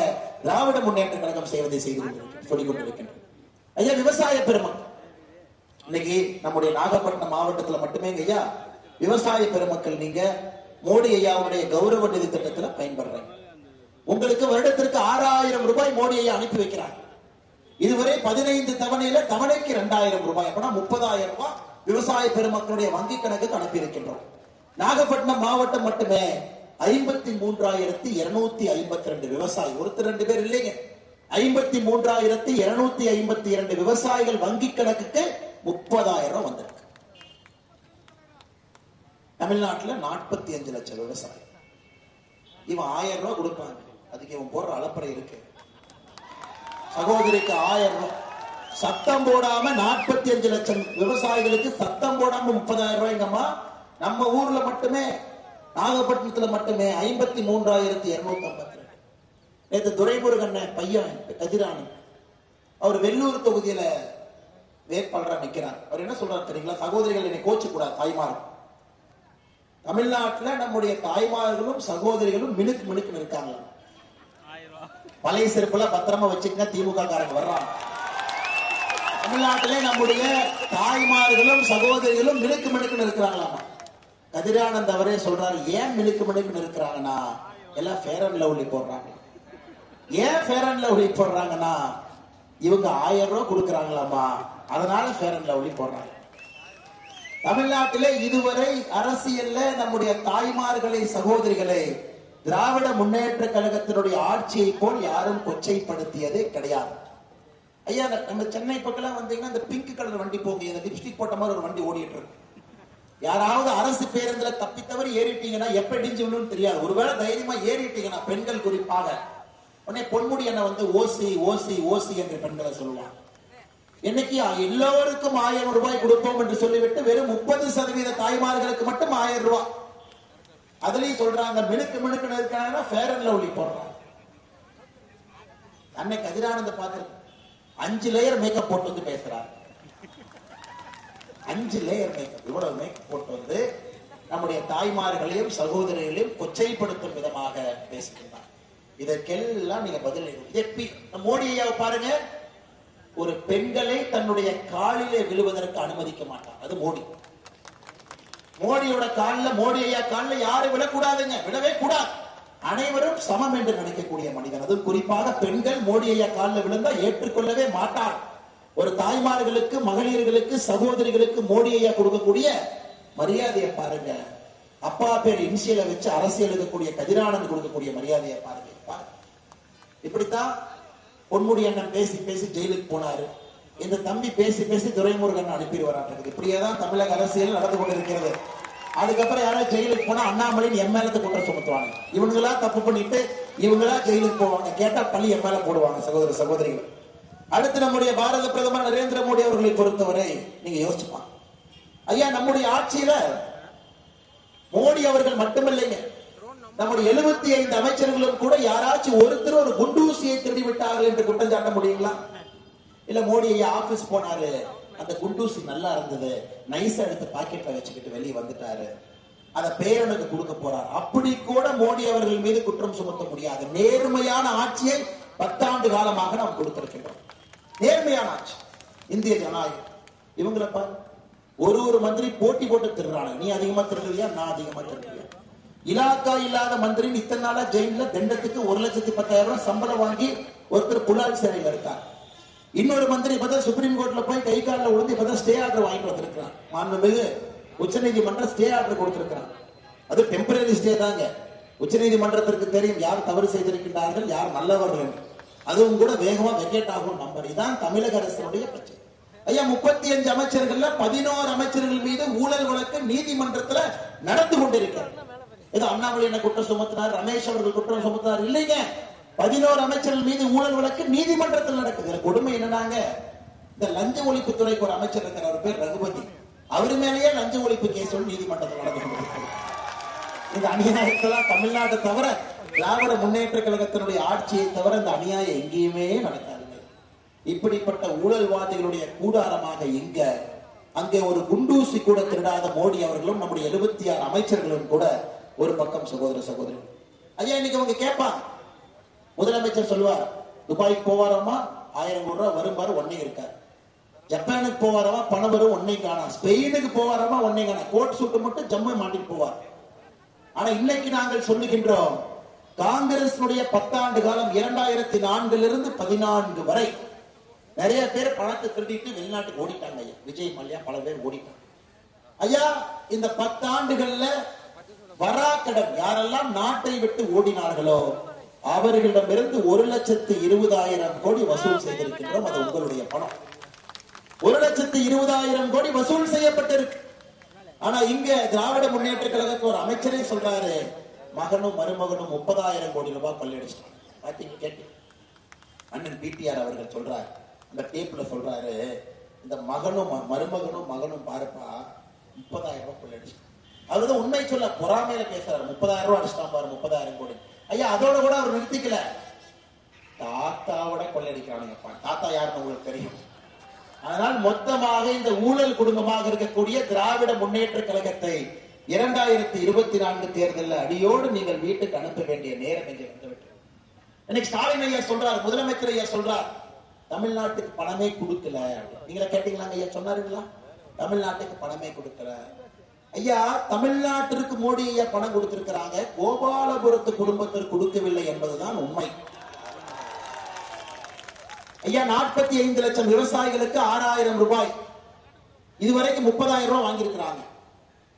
திராவிட முன்னேற்ற கழகம் செய்வதை செய்து கொண்டிருக்கிறேன் சொல்லிக் கொண்டிருக்கின்றேன். ஐயா விவசாய பெருமக்கள் இன்னைக்கு நம்முடைய நாகப்பட்டினம் மாவட்டத்துல மட்டுமே ஐயா விவசாய பெருமக்கள் நீங்க மோடி ஐயாவுடைய கௌரவ நிதி திட்டத்துல பயன்படுறீங்க. உங்களுக்கு வருடத்திற்கு ஆறாயிரம் ரூபாய் மோடி ஐயா அனுப்பி வைக்கிறாங்க இதுவரை பதினைந்து தவணையில தவணைக்கு இரண்டாயிரம் ரூபாய் அப்படின்னா முப்பதாயிரம் ரூபாய் விவசாய பெருமக்களுடைய வங்கி கணக்குக்கு அனுப்பியிருக்கின்றோம் நாகப்பட்டினம் மாவட்டம் மட்டுமே ஐம்பத்தி மூன்றாயிரத்தி இருநூத்தி ஐம்பத்தி ரெண்டு விவசாயி ஒருத்தர் ரெண்டு பேர் இல்லைங்க. ஐம்பத்தி மூன்றாயிரத்தி இருநூத்தி ஐம்பத்தி இரண்டு விவசாயிகள் வங்கி கணக்குக்கு முப்பதாயிரம் ரூபாய் வந்திருக்கு. தமிழ்நாட்டுல நாற்பத்தி அஞ்சு லட்சம் விவசாயி. இவன் ஆயிரம் ரூபாய் கொடுப்பாங்க. அதுக்கு இவன் போடுற அளப்பறை இருக்கு. சகோதரிக்கு ஆயிரம் ரூபாய். சத்தம் போடாம நாற்பத்தி அஞ்சு லட்சம் விவசாயிகளுக்கு சத்தம் போடாம முப்பதாயிரம் ரூபாய்ங்கம்மா நம்ம ஊர்ல மட்டுமே நாகப்பட்டினத்துல மட்டுமே ஐம்பத்தி மூன்றாயிரத்தி இருநூத்தி ஐம்பது. நேற்று துரைமுருகன் பையன் கதிரானன் அவர் வெள்ளூர் தொகுதியில வேட்பாளராக நிற்கிறார் அவர் என்ன சொல்றாரு தெரியுங்களா? சகோதரிகள் என்னை கோச்சக்கூடாது தாய்மார்கள் தமிழ்நாட்டுல நம்முடைய தாய்மார்களும் சகோதரிகளும் மினுக்கு மினுக்கு இருக்காங்களா பழைய செருப்புல பத்திரமா வச்சுக்கங்க திமுக காரங்க வர்றாங்க. தமிழ்நாட்டிலே நம்முடைய தாய்மார்களும் சகோதரிகளும் மினுக்கு மினுக்குன்னு இருக்கிறாங்களாமா? கதிரானந்த் அவரே சொல்றாரு ஏன் மினுக்கு மினுக்குன்னு இருக்கிறாங்கன்னா எல்லாம் ஃபேர் அண்ட் லவ்லி போடுறாங்க. ஏன் ஃபேர் அண்ட் லவ்லி போடுறாங்கன்னா? இவங்க ஆயிரம் ரூபாய் கொடுக்குறாங்களாமா அதனால ஃபேர் அண்ட் லவ்லி போடுறாங்க. தமிழ்நாட்டிலே இதுவரை அரசியல்ல நம்முடைய தாய்மார்களை சகோதரிகளை திராவிட முன்னேற்ற கழகத்தினுடைய ஆட்சியை போல் யாரும் கொச்சைப்படுத்தியதே கிடையாது. ஐயா நம்ம சென்னை பக்கம்லாம் வந்தீங்கன்னா இந்த பிங்க் கலர் வண்டி போங்க. இந்த லிப்ஸ்டிக் போட்ட மாதிரி ஒரு வண்டி ஓடிட்டு இருக்கு. யாராவது அரசு பேருந்துல தப்பி தவறி ஏறிட்டீங்கன்னா எப்ப இடிஞ்சு விழுன்னு தெரியாது. ஒருவேளை தைரியமா ஏறிட்டீங்கன்னா பெண்கள் குறிப்பாக உடனே பொன்முடி என்ன வந்து ஓசி ஓசி ஓசி என்று பெண்களை சொல்லுவான். இன்னைக்கு எல்லோருக்கும் ஆயிரம் ரூபாய் கொடுப்போம் என்று சொல்லிவிட்டு வெறும் முப்பது சதவீத தாய்மார்களுக்கு மட்டும் ஆயிரம் ரூபாய் அதுலயும் சொல்றாங்க மினுக்கு மினுக்கு இருக்காங்கன்னா ஃபேர் அண்ட் லவ்லி போடுறாங்க. அன்னை கதிரானந்த பாக்குறது அஞ்சு லேயர் மேக்கப் போட்டு வந்து பேசுறாங்க அஞ்சு லேயர் மேக்கப் இவ்வளவு மேக்கப் போட்டு வந்து நம்முடைய தாய்மார்களையும் சகோதரிகளையும் கொச்சைப்படுத்தும் விதமாக பேசுகிறார் இதற்கெல்லாம் நீங்க பதில் எப்பி மோடி ஐயாவை பாருங்க? ஒரு பெண்களை தன்னுடைய காலிலே விழுவதற்கு அனுமதிக்க மாட்டார். அது மோடி. மோடியோட காலில் மோடி ஐயா காலில் யாரும் விழக்கூடாதுங்க. விழவே கூடாது. அனைவரும் சமம் என்று நினைக்கக்கூடிய மனிதன். அது குறிப்பாக பெண்கள் மோடி ஐயா காலில் விழுந்தா ஏற்றுக்கொள்ளவே மாட்டார். ஒரு தாய்மார்களுக்கு மகளிர்களுக்கு சகோதரிகளுக்கு மோடி ஐயா கொடுக்கக்கூடிய மரியாதையை பாருங்க. அப்பா பேர் இன்சியலை வச்சு அரசியல் இருக்கக்கூடிய கதிரானந்த் கொடுக்கக்கூடிய மரியாதையை பாருங்க பாருங்க. இப்படித்தான் பொன்முடி அண்ணன் பேசி பேசி ஜெயிலுக்கு போனாரு. இந்த தம்பி பேசி பேசி துரைமுருகன் அனுப்பிடுவாராட்டது இப்படியே தான் தமிழக அரசியல் நடந்து கொண்டிருக்கிறது. அதுக்கப்புறம் யாராவது ஜெயிலுக்கு போனா அண்ணாமலையின் எம்எல்ஏ குற்றம் சுமத்துவாங்க. இவங்களா தப்பு பண்ணிட்டு இவங்களா ஜெயிலுக்கு போவாங்க. கேட்டா பள்ளி எம்எல்ஏ போடுவாங்க சகோதர சகோதரிகள். அடுத்து நம்முடைய பாரத பிரதமர் நரேந்திர மோடி அவர்களை பொறுத்தவரை நீங்க யோசிச்சுப்பாங்க ஐயா நம்முடைய ஆட்சியில மோடி அவர்கள் மட்டுமில்லைங்க. நம்முடைய எழுபத்தி ஐந்து அமைச்சர்களும் கூட யாராச்சும் ஒருத்தர் ஒரு குண்டூசியை திருடி விட்டார்கள் என்று குற்றம் சாட்ட முடியுங்களா? இல்ல மோடி ஐயா ஆபீஸ் போனாரு. அந்த குண்டூசி நல்லா இருந்தது. நைஸா எடுத்து பாக்கெட்ல வச்சுக்கிட்டு வெளியே வந்துட்டாரு. அதை பேரனுக்கு கொடுக்க போறார். அப்படி கூட மோடி அவர்கள் மீது குற்றம் சுமத்த முடியாது. நேர்மையான ஆட்சியை பத்தாண்டு காலமாக நாம் கொடுத்திருக்கின்றோம். நேர்மையான ஆட்சி. இந்திய ஜனநாயகம். இவங்களை பாருங்க. ஒரு ஒரு மந்திரி போட்டி போட்டு திருறாங்க நீ அதிகமா திருடுவியா நான் அதிகமா திருடுவியா இலாக்கா இல்லாத மந்திரி இத்தனை நாளா ஜெயில தண்டத்துக்கு ஒரு லட்சத்தி பத்தாயிரம் ரூபாய் சம்பளம் வாங்கி ஒருத்தர் புலால் சிறையில் இருக்கார். இன்னொரு மந்திரி பார்த்தா சுப்ரீம் கோர்ட்ல போய் கை காலில் விழுந்து பார்த்தா ஸ்டே ஆர்டர் வாங்கிட்டு வந்திருக்கிறான் மாண்புமிகு உச்சநீதிமன்றம் ஸ்டே ஆர்டர் கொடுத்திருக்கிறான் அது டெம்பரரி ஸ்டே தாங்க. உச்சநீதிமன்றத்திற்கு தெரியும் யார் தவறு செய்திருக்கின்றார்கள் யார் நல்லவர்கள் என்று. அதுவும் கூட வேகமா வெக்கேட் ஆகும். நம்பர். இதான் தமிழக அரசினுடைய பிரச்சனை. ஐயா முப்பத்தி அஞ்சு அமைச்சர்கள்ல பதினோரு அமைச்சர்கள் மீது ஊழல் வழக்கு நீதிமன்றத்துல நடந்து கொண்டிருக்கிறது ஏதோ அண்ணாமலை என்ன குற்றம் சுமத்தினார் ரமேஷ் அவர்கள் குற்றம் சுமத்தினார் இல்லைங்க. பதினோரு அமைச்சர்கள் மீது ஊழல் வழக்கு நீதிமன்றத்தில் நடக்குது. கொடுமை என்னன்னாங்க? இந்த லஞ்ச ஒழிப்பு துறைக்கு ஒரு அமைச்சர் இருக்கிற பேர் ரகுபதி. அவர் மேலேயே லஞ்ச ஒழிப்பு கேஸ் நீதிமன்றத்தில் நடந்து கொண்டிருக்கிறது இந்த அநியாயத்தெல்லாம் தமிழ்நாட்டை தவிர திராவிட முன்னேற்ற கழகத்தினுடைய ஆட்சியை தவிர இந்த அநியாயம் எங்கேயுமே நடக்காது. இப்படிப்பட்ட ஊழல்வாதிகளுடைய கூடாரமாக எங்க அங்கே ஒரு குண்டூசி கூட திருடாத மோடி அவர்களும் நம்முடைய எழுபத்தி ஆறு அமைச்சர்களும் கூட ஒரு பக்கம் சகோதர சகோதரி ஐயா இன்னைக்கு அவங்க கேட்பாங்க. முதலமைச்சர் சொல்லுவார் துபாய்க்கு போவாரம்மா? ஆயிரம் கோடி ரூபாய் வரும்பாரு ஒன்னே இருக்கார். ஜப்பானுக்கு போவாரமா பணம் வரும் ஒன்னே காணா ஸ்பெயினுக்கு போவாரமா ஒன்னே காணா கோட் சூட்டு மட்டும் ஜம்மு மாட்டிட்டு போவார். ஆனா இன்னைக்கு நாங்கள் சொல்லுகின்றோம் காங்கிரஸ் பத்தாண்டு காலம் இரண்டாயிரத்தி நான்கிலிருந்து பதினான்கு வரை நிறைய பேர் பணத்தை திருடிட்டு வெளிநாட்டுக்கு ஓடிட்டாங்க ஐயா. விஜய் மல்லையா பல பேர் ஓடிட்டாங்க. ஐயா இந்த பத்தாண்டுகள்ல வராக்கடன் யாரெல்லாம் நாட்டை விட்டு ஓடினார்களோ அவர்களிடமிருந்து ஒரு லட்சத்து இருபதாயிரம் கோடி வசூல் செய்திருக்கின்றோம். அது உங்களுடைய பணம். ஒரு லட்சத்து இருபதாயிரம் கோடி வசூல் செய்யப்பட்டிருக்கு. ஆனா இங்க திராவிட முன்னேற்ற கழகத்துக்கு ஒரு அமைச்சரே சொல்றாரு மகனும் மருமகனும் முப்பதாயிரம் கோடி ரூபாய் கொள்ளையடிச்சிட்டாங்க. பாத்தீங்க கேட்டு அண்ணன் பிடிஆர் அவர்கள் சொல்றாரு அந்த டேப்ல சொல்றாரு இந்த மகனும் ம- மருமகனும் மகனும் பாருப்பா முப்பதாயிரம் ரூபாய் கொள்ளடிச்சு அவர் உண்மை சொல்ல பொறாமையில பேசுறாரு முப்பதாயிரம் ரூபாய் அடிச்சிட்டான் பாரு முப்பதாயிரம் கோடி. ஐயா அதோட கூட அவர் நிறுத்திக்கல. தாத்தாவோட கொள்ளையடிக்கிறானுங்கப்பா தாத்தா யாருன்னு உங்களுக்கு தெரியும். அதனால் மொத்தமாக இந்த ஊழல் குடும்பமாக இருக்கக்கூடிய திராவிட முன்னேற்ற கழகத்தை இரண்டாயிரத்தி இருபத்தி நான்கு தேர்தலில் அடியோடு நீங்கள் வீட்டுக்கு அனுப்ப வேண்டிய நேரம் இங்கே வந்துவிட்டு இன்னைக்கு ஸ்டாலின் ஐயா சொல்றார் முதலமைச்சர் ஐயா சொல்றார் தமிழ்நாட்டுக்கு பணமே கொடுக்கல. நீங்களா கேட்டீங்களா ஐயா சொன்னாருங்களா? தமிழ்நாட்டுக்கு பணமே கொடுக்கல. ஐயா தமிழ்நாட்டிற்கு மோடி ஐயா பணம் கொடுத்திருக்கிறாங்க. கோபாலபுரத்து குடும்பத்திற்கு கொடுக்கவில்லை என்பதுதான் உண்மை. ஐயா நாற்பத்தி ஐந்து லட்சம் விவசாயிகளுக்கு ஆறாயிரம் ரூபாய். இதுவரைக்கும் முப்பதாயிரம் ரூபாய் வாங்கியிருக்கிறாங்க.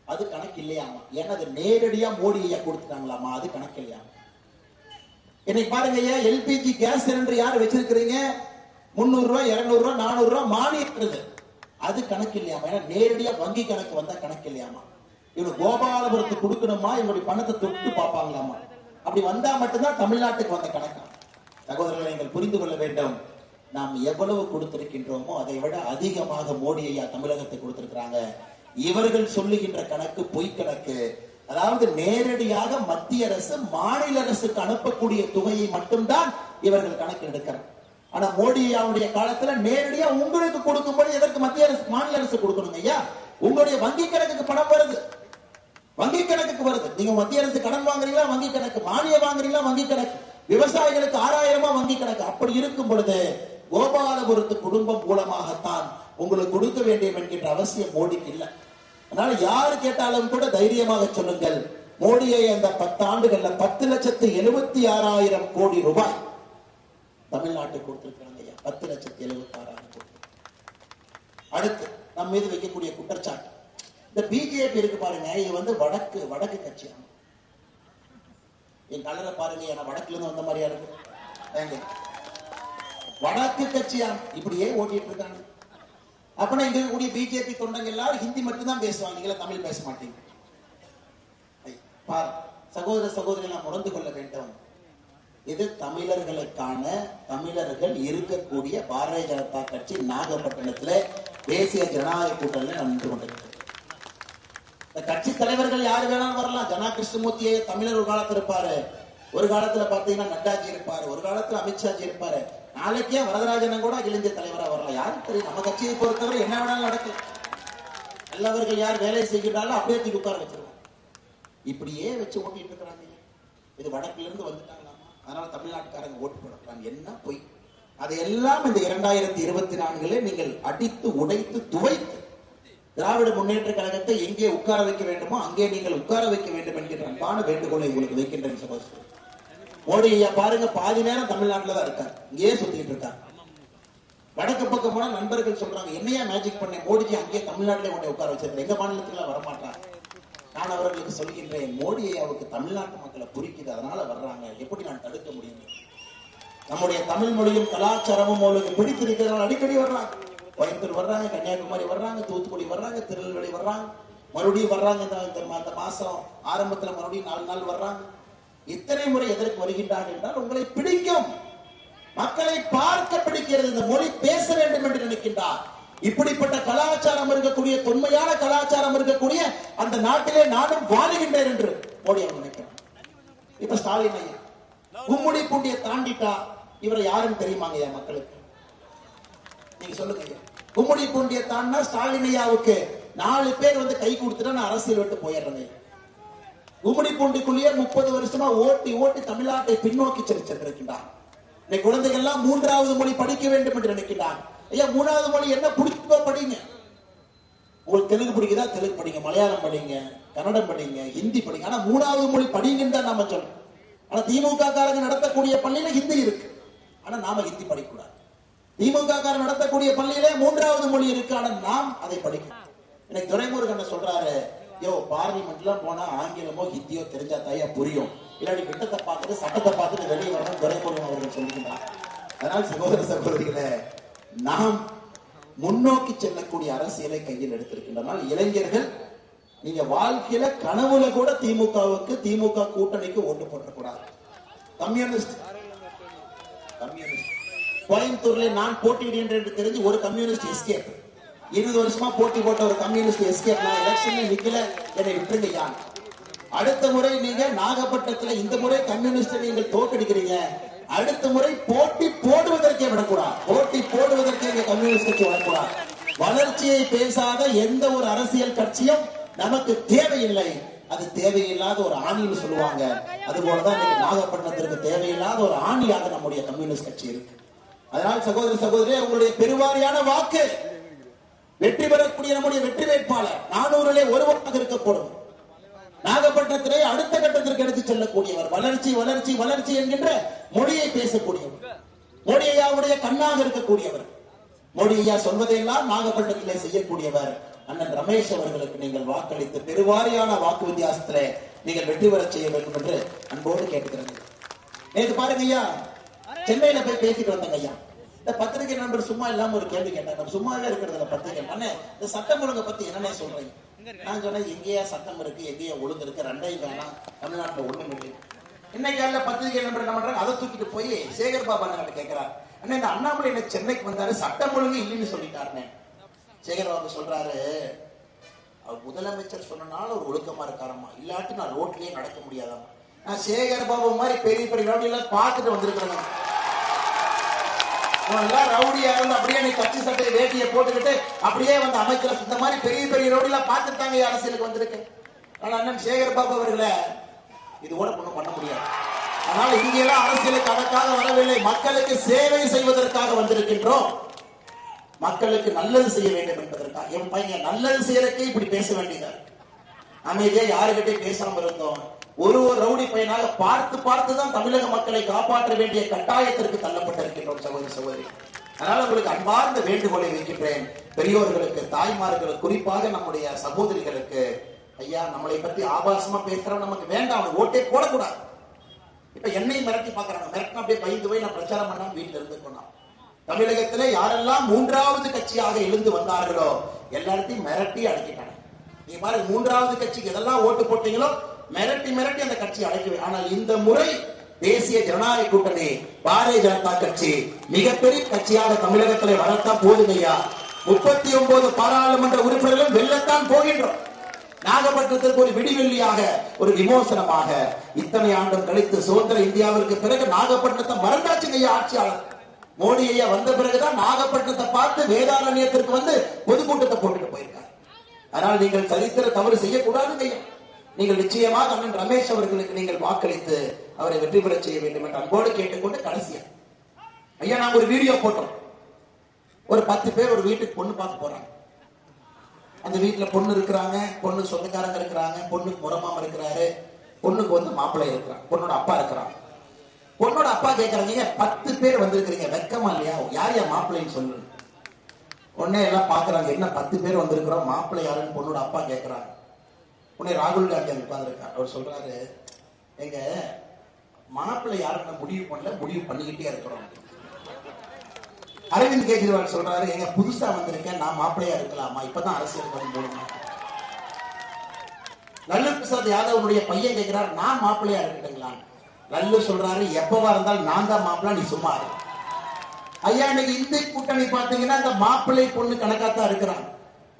அது கணக்கு இல்லையாமா? ஏன்னா அது நேரடியா மோடி ஐயா கொடுத்துட்டாங்களாமா? அது கணக்கு இல்லையாமா? என்னை பாருங்க ஐயா எல்பிஜி கேஸ் சிலிண்டர் யார் வச்சிருக்கிறீங்க? முந்நூறு இரநூறுவா இருநூறு ரூபாய் நானூறு அது கணக்கு இல்லையாமா ஏன்னா நேரடியா வங்கி கணக்கு வந்தா கணக்கு இல்லையாமா இவங்க கோபாலபுரத்துக்கு கொடுக்கணுமா? இவருடைய பணத்தை தொட்டு பார்ப்பாங்களாமா? அப்படி வந்தா மட்டும்தான் தமிழ்நாட்டுக்கு வந்த கணக்கா? சகோதரர்களை நீங்கள் புரிந்து கொள்ள வேண்டும். நாம் எவ்வளவு கொடுத்திருக்கின்றோமோ அதை விட அதிகமாக மோடி ஐயா தமிழகத்தை கொடுத்திருக்கிறாங்க. இவர்கள் சொல்லுகின்ற கணக்கு பொய் கணக்கு. அதாவது நேரடியாக மத்திய அரசு மாநில அரசுக்கு அனுப்பக்கூடிய தொகையை மட்டும்தான் இவர்கள் கணக்கு எடுக்கிறார் ஆனா மோடி அவருடைய காலத்துல நேரடியா உங்களுக்கு கொடுக்கும்போது எதற்கு மத்திய அரசு மாநில அரசு கொடுக்கணுங்க ஐயா? உங்களுடைய வங்கி கணக்குக்கு பணம் வருது. வங்கி கணக்குக்கு வருது. நீங்க மத்திய அரசு கடன் வாங்குறீங்களா வங்கி கணக்கு? மானியம் வாங்குறீங்களா வங்கி கணக்கு? விவசாயிகளுக்கு ஆறாயிரமா வங்கி கணக்கு? அப்படி இருக்கும் பொழுது கோபாலபுரத்து குடும்பம் மூலமாகத்தான் உங்களுக்கு கொடுக்க வேண்டும் என்கின்ற அவசியம் மோடிக்கு இல்லை. அதனால யாரு கேட்டாலும் கூட தைரியமாக சொல்லுங்கள். மோடியை அந்த பத்து ஆண்டுகள்ல பத்து லட்சத்து எழுபத்தி ஆறாயிரம் கோடி ரூபாய் தமிழ்நாட்டுக்கு கொடுத்திருக்கிறாங்க ஐயா. பத்து லட்சத்தி எழுபத்தி ஆறாயிரம் கோடி. அடுத்து நம்ம மீது வைக்கக்கூடிய குற்றச்சாட்டு. இந்த பிஜேபி இருக்கு பாருங்க. இது வந்து வடக்கு வடக்கு கட்சியா என் கலரை பாருங்க நான் வடக்குல இருந்து வந்த மாதிரியா இருக்கு. வடக்கு கட்சியா இப்படியே ஓட்டிட்டு இருக்காங்க. அப்பனா இங்க இருக்கக்கூடிய பிஜேபி தொண்டங்க எல்லாரும் ஹிந்தி மட்டும்தான் பேசுவாங்க. நீங்களா தமிழ் பேச மாட்டீங்க. ஐ, சகோதர சகோதரி நான் உணர்ந்து கொள்ள வேண்டும் இது தமிழர்களுக்கான தமிழர்கள் இருக்கக்கூடிய பாரதிய ஜனதா கட்சி நாகப்பட்டினத்துல தேசிய ஜனநாயக கூட்டணி நடந்து கொண்டிருக்கிறது. இந்த கட்சி தலைவர்கள் யாரு வேணாலும் வரலாம். ஜனா கிருஷ்ணமூர்த்தியே தமிழர் ஒரு காலத்துல இருப்பாரு. ஒரு காலத்துல பாத்தீங்கன்னா நட்டாஜி இருப்பாரு. ஒரு காலத்துல அமித்ஷாஜி இருப்பாரு. நாளைக்கே வரதராஜனும் கூட அகில இந்திய தலைவரா வரலாம். யாரும் தெரியும்? நம்ம கட்சியை பொறுத்தவரை என்ன வேணாலும் நடக்கும். நல்லவர்கள் யார் வேலை செய்கிறாலும் அப்படியே தூக்கி உட்கார வச்சிருவோம் இப்படியே வச்சு ஓட்டிட்டு இருக்கிறாங்க. இது வடக்குல இருந்து வந்துட்டாங்க அதனால தமிழ்நாட்டுக்காரங்க ஓட்டு போடலாம் என்ன பொய்? அதையெல்லாம் இந்த இரண்டாயிரத்தி இருபத்தி நான்குல நீங்கள் அடித்து உடைத்து துவைத்து திராவிட முன்னேற்ற கழகத்தை எங்கே உட்கார வைக்க வேண்டுமோ அங்கே நீங்கள் உட்கார வைக்க வேண்டும் என்கிற அன்பான வேண்டுகோளை உங்களுக்கு வைக்கின்றேன் சகோதரர். மோடி ஐயா பாருங்க பாதி நேரம் தமிழ்நாட்டில் தான் இருக்கார். இங்கேயே சுத்திட்டு இருக்கார். வடக்கு பக்கம் போனா நண்பர்கள் சொல்றாங்க என்னையா மேஜிக் பண்ணேன்? மோடிஜி அங்கேயே தமிழ்நாட்டிலே கொண்டு உட்கார வச்சிருக்கேன் எங்க மாநிலத்துல வரமாட்டான்? நான் அவர்களுக்கு சொல்கின்றேன் மோடி ஐயாவுக்கு தமிழ்நாட்டு மக்களை குறிக்கிறது அதனால வர்றாங்க. எப்படி நான் தடுக்க முடியும்? நம்முடைய தமிழ் மொழியும் கலாச்சாரமும் அவளுக்கு பிடித்திருக்கிறதால் அடிக்கடி வர்றாங்க. கோயம்புத்தூர் வர்றாங்க கன்னியாகுமரி வர்றாங்க தூத்துக்குடி வர்றாங்க திருநெல்வேலி வர்றாங்க. மறுபடியும் வர்றாங்க இந்த- அந்த மாசம் ஆரம்பத்துல மறுபடியும் நாலு நாள் வர்றாங்க. இத்தனை முறை எதற்கு வருகின்றார்கள் என்றால் உங்களை பிடிக்கும். மக்களை பார்க்க பிடிக்கிறது இந்த மொழி பேச வேண்டும் என்று நினைக்கின்றார். இப்படிப்பட்ட கலாச்சாரம் இருக்கக்கூடிய தொன்மையான கலாச்சாரம் இருக்கக்கூடிய அந்த நாட்டிலே நானும் வாழுகின்றேன் என்று மோடி அவர் நினைக்கிறார். இப்ப ஸ்டாலின் ஐயா கும்முடி பூண்டிய தாண்டிட்டா இவரை யாரும் தெரியுமாங்க ஐயா மக்களுக்கு? நீங்க சொல்லுங்க ஐயா. கும்முடி பூண்டிய தாண்டினா ஸ்டாலின் ஐயாவுக்கு நாலு பேர் வந்து கை கொடுத்துட்டா நான் அரசியல் விட்டு போயிடுறேன் ஐயா. கும்முடி பூண்டிக்குள்ளேயே முப்பது வருஷமா ஓட்டி ஓட்டி தமிழ்நாட்டை பின்னோக்கி சென்று சென்றிருக்கின்றார். இன்னைக்கு குழந்தைகள் எல்லாம் மூன்றாவது மொழி படிக்க வேண்டும் என்று நினைக்கின்றார். ஐயா மூணாவது மொழி என்ன? பிடிச்சோ படிங்க. உங்களுக்கு தெலுங்கு பிடிக்குதா? தெலுங்கு படிங்க. மலையாளம் படிங்க. கன்னடம் படிங்க. ஹிந்தி படிங்க. ஆனா மூணாவது மொழி படிங்கன்னு தான் நாம சொல்லணும். ஆனா திமுக காரங்க நடத்தக்கூடிய பள்ளியில ஹிந்தி இருக்கு. ஆனா நாம ஹிந்தி படிக்கக்கூடாது. திமுக காரர் நடத்தக்கூடிய பள்ளியிலே மூன்றாவது மொழி இருக்கு. ஆனா நாம் அதை படிக்கணும். எனக்கு துரைமுருகன் சொல்றாரு யோ பார்லிமெண்ட்ல போனா ஆங்கிலமோ ஹிந்தியோ தெரிஞ்சா தாயா புரியும். இல்லாடி விட்டத்தை பார்த்துட்டு சட்டத்தை பார்த்துட்டு வெளியே வரணும் துரைமுருகன் அவர்கள் சொல்லுகிறார் அதனால் சகோதர சகோதரிகளை நாம் முன்னோக்கி செல்லக்கூடிய அரசியலை கையில் எடுத்திருக்கின்றனால் இளைஞர்கள் நீங்க வாழ்க்கையில கனவுல கூட திமுகவுக்கு திமுக கூட்டணிக்கு ஓட்டு போட்டக்கூடாது கம்யூனிஸ்ட். கம்யூனிஸ்ட். கோயம்புத்தூர்ல நான் போட்டியிடுகின்றேன் என்று தெரிஞ்சு ஒரு கம்யூனிஸ்ட் எஸ்கேப் இருபது வருஷமா போட்டி போட்ட ஒரு கம்யூனிஸ்ட் எஸ்கேப் நான் எலெக்ஷன்ல நிக்கல. என்னை விட்டுருங்க யான் அடுத்த முறை நீங்க நாகப்பட்டினத்துல இந்த முறை கம்யூனிஸ்ட் நீங்கள் தோக்கடிக்கிறீங்க அடுத்த முறை போட்டி போடுவதற்கே விடக்கூடாது. போட்டி போடுவதற்கே இங்க கம்யூனிஸ்ட் கட்சி வரக்கூடாது. வளர்ச்சியை பேசாத எந்த ஒரு அரசியல் கட்சியும் நமக்கு தேவையில்லை. அது தேவையில்லாத ஒரு ஆணின்னு சொல்லுவாங்க. அது போலதான் இன்னைக்கு நாகப்பட்டினத்திற்கு தேவையில்லாத ஒரு ஆணியாக நம்முடைய கம்யூனிஸ்ட் கட்சி இருக்கு. அதனால் சகோதரி சகோதரி உங்களுடைய பெருவாரியான வாக்கு வெற்றி பெறக்கூடிய நம்முடைய வெற்றி வேட்பாளர் நானூறுலே ஒருவராக இருக்கக்கூடும். நாகப்பட்டினத்திலே அடுத்த கட்டத்திற்கு எடுத்து செல்லக்கூடியவர். வளர்ச்சி வளர்ச்சி வளர்ச்சி என்கின்ற மொழியை பேசக்கூடியவர். மோடி கண்ணாக இருக்கக்கூடியவர். மொழியா சொல்வதையெல்லாம் நாகப்பட்டினத்திலே செய்யக்கூடியவர். அண்ணன் ரமேஷ் அவர்களுக்கு நீங்கள் வாக்களித்து பெருவாரியான வாக்கு வித்தியாசத்திலே நீங்கள் வெற்றி பெற செய்ய வேண்டும் என்று அன்போடு கேட்கிறது நேற்று பாருங்க ஐயா சென்னையில போய் பேசிட்டு வந்தங்க ஐயா. இந்த பத்திரிகை நண்பர் சும்மா இல்லாம ஒரு கேள்வி கேட்டாங்க சும்மாவே இருக்கிறதுல பத்திரிகை. அண்ணே இந்த சட்டம் ஒழுங்கை பத்தி என்னன்னே சொல்றீங்க. நான் சொன்னேன் எங்கேயா சட்டம் இருக்கு எங்கேயா ஒழுங்கு இருக்கு ரெண்டையும் வேணாம். தமிழ்நாட்டில் ஒண்ணும் இல்லை. இன்னைக்கு காலையில பத்திரிகை நண்பர் என்ன பண்றாங்க அதை தூக்கிட்டு போய் சேகர் பாபா அண்ணன் கேட்கிறார் அண்ணா இந்த அண்ணாமலை என்ன சென்னைக்கு வந்தாரு? சட்டம் ஒழுங்கு இல்லைன்னு சொல்லிட்டாருனே சேகர் பாபு சொல்றாரு அவர் முதலமைச்சர் சொன்னனால ஒரு ஒழுக்கமா இருக்காரம்மா. இல்லாட்டி நான் ரோட்லயே நடக்க முடியாதாம் நான் சேகர் பாபு மாதிரி பெரிய பெரிய எல்லாம் பார்த்துட்டு வந்திருக்கிறேன் எல்லாம் ரவுடியா இருந்து அப்படியே நீ கட்சி சட்டையை வேட்டியை போட்டுக்கிட்டு அப்படியே வந்து அமைச்சர் இந்த மாதிரி பெரிய பெரிய ரவுடி எல்லாம் பார்த்துட்டாங்க அரசியலுக்கு வந்திருக்கு? ஆனா அண்ணன் சேகர் பாபு அவர்களே இது கூட ஒண்ணும் பண்ண முடியாது. அதனால இங்கெல்லாம் அரசியலுக்கு அதற்காக வரவில்லை. மக்களுக்கு சேவை செய்வதற்காக வந்திருக்கின்றோம். மக்களுக்கு நல்லது செய்ய வேண்டும் என்பதற்காக. என் பையன் நல்லது செய்யறதுக்கே இப்படி பேச வேண்டியதா இருக்கு. அமைதியா யாருக்கிட்டே பேசாம இருந்தோம். ஒரு ஒரு ரவுடி பையனாக பார்த்து பார்த்து தான் தமிழக மக்களை காப்பாற்ற வேண்டிய கட்டாயத்திற்கு தள்ளப்பட்டிருக்கின்றோம் சகோதரி சகோதரி. அதனால உங்களுக்கு அன்பார்ந்த வேண்டுகோளை வைக்கின்றேன் பெரியோர்களுக்கு தாய்மார்களுக்கு குறிப்பாக நம்முடைய சகோதரிகளுக்கு. ஐயா நம்மளை பற்றி ஆபாசமா பேசுறவன் நமக்கு வேண்டாம். அவனுக்கு ஓட்டே போடக்கூடாது. இப்ப என்னையும் மிரட்டி பாக்குறாங்க மிரட்டினா அப்படியே பயந்து போய் நான் பிரச்சாரம் பண்ணாம வீட்டுல இருந்து போனோம் தமிழகத்துல யாரெல்லாம் மூன்றாவது கட்சியாக எழுந்து வந்தார்களோ எல்லாத்தையும் மிரட்டி அடக்கிட்டாங்க நீ பாருங்க மூன்றாவது கட்சிக்கு எதெல்லாம் ஓட்டு போட்டீங்களோ மிரட்டி மிரட்டி அந்த கட்சி அடைக்கவே ஆனால் இந்த முறை தேசிய ஜனநாயக கூட்டணி பாரதிய ஜனதா கட்சி மிகப்பெரிய கட்சியாக தமிழகத்திலே வளர்த்தா போதுமையா முப்பத்தி ஒன்பது பாராளுமன்ற உறுப்பினர்களும் வெல்லத்தான் போகின்றோம். நாகப்பட்டினத்திற்கு ஒரு விடிவெள்ளியாக ஒரு விமோசனமாக இத்தனை ஆண்டும் கழித்து சுதந்திர இந்தியாவிற்கு பிறகு நாகப்பட்டினத்தை மறந்தாச்சுங்க ஐயா ஆட்சியாளர். மோடி ஐயா வந்த பிறகுதான் நாகப்பட்டினத்தை பார்த்து வேதாரண்யத்திற்கு வந்து பொதுக்கூட்டத்தை போட்டுட்டு போயிருக்காரு. ஆனால் நீங்கள் சரித்திர தவறு செய்யக்கூடாதுங்க ஐயா. நீங்கள் நிச்சயமாக அண்ணன் ரமேஷ் அவர்களுக்கு நீங்கள் வாக்களித்து அவரை வெற்றி பெறச் செய்ய வேண்டும் என்று அன்போடு கேட்டுக்கொண்டு கடைசியா. ஐயா நாங்க ஒரு வீடியோ போட்டோம். ஒரு பத்து பேர் ஒரு வீட்டுக்கு பொண்ணு பார்க்க போறாங்க. அந்த வீட்டுல பொண்ணு இருக்கிறாங்க பொண்ணு சொந்தக்காரங்க இருக்கிறாங்க பொண்ணுக்கு முறமாம இருக்கிறாரு பொண்ணுக்கு வந்து மாப்பிள்ளை இருக்கிறான் பொண்ணோட அப்பா இருக்கிறான் பொண்ணோட அப்பா கேட்கறாங்க பத்து பேர் வந்திருக்கிறீங்க வெக்கமா இல்லையா? யார் யார் மாப்பிள்ளைன்னு சொல்லு உடனே எல்லாம் பாக்குறாங்க என்ன பத்து பேர் வந்திருக்கிறோம்? மாப்பிள்ளை யாருன்னு? பொண்ணோட அப்பா கேட்கறாங்க உடனே ராகுல் காந்தி அங்க உட்காந்துருக்கார் அவர் சொல்றாரு எங்க மாப்பிள்ளை யாருன்னு முடிவு பண்ணல முடிவு பண்ணிக்கிட்டே இருக்கிறோம் அரவிந்த் கெஜ்ரிவால் சொல்றாரு எங்க புதுசா வந்திருக்கேன் நான் மாப்பிள்ளையா இருக்கலாமா? இப்பதான் அரசியல் பண்ண மூணு லல்லு பிரசாத் யாதவனுடைய பையன் கேட்கிறார் நான் மாப்பிள்ளையா இருக்கட்டுங்களா? லல்லு சொல்றாரு எப்பவா இருந்தாலும் நான் தான் மாப்பிள்ளை நீ சும்மா இரு. ஐயா இன்னைக்கு இந்திய கூட்டணி பாத்தீங்கன்னா இந்த மாப்பிள்ளை பொண்ணு கணக்காத்தான் இருக்கிறான்.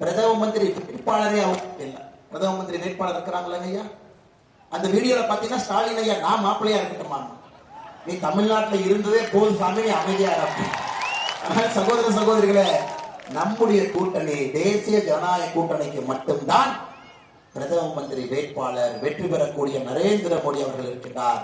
பிரதம மந்திரி வேட்பாளரே அவங்க இல்லை. பிரதம மந்திரி வேட்பாளர் இருக்கிறாங்களா ஐயா? அந்த வீடியோல பாத்தீங்கன்னா ஸ்டாலின் ஐயா நான் மாப்பிள்ளையா இருக்கட்டுமா? நீ தமிழ்நாட்டுல இருந்ததே போதும் சாமி நீ அமைதியா இரு சகோதர சகோதரிகளே நம்முடைய கூட்டணி தேசிய ஜனநாயக கூட்டணிக்கு மட்டும்தான் பிரதம மந்திரி வேட்பாளர் வெற்றி பெறக்கூடிய நரேந்திர மோடி அவர்கள் இருக்கின்றார்.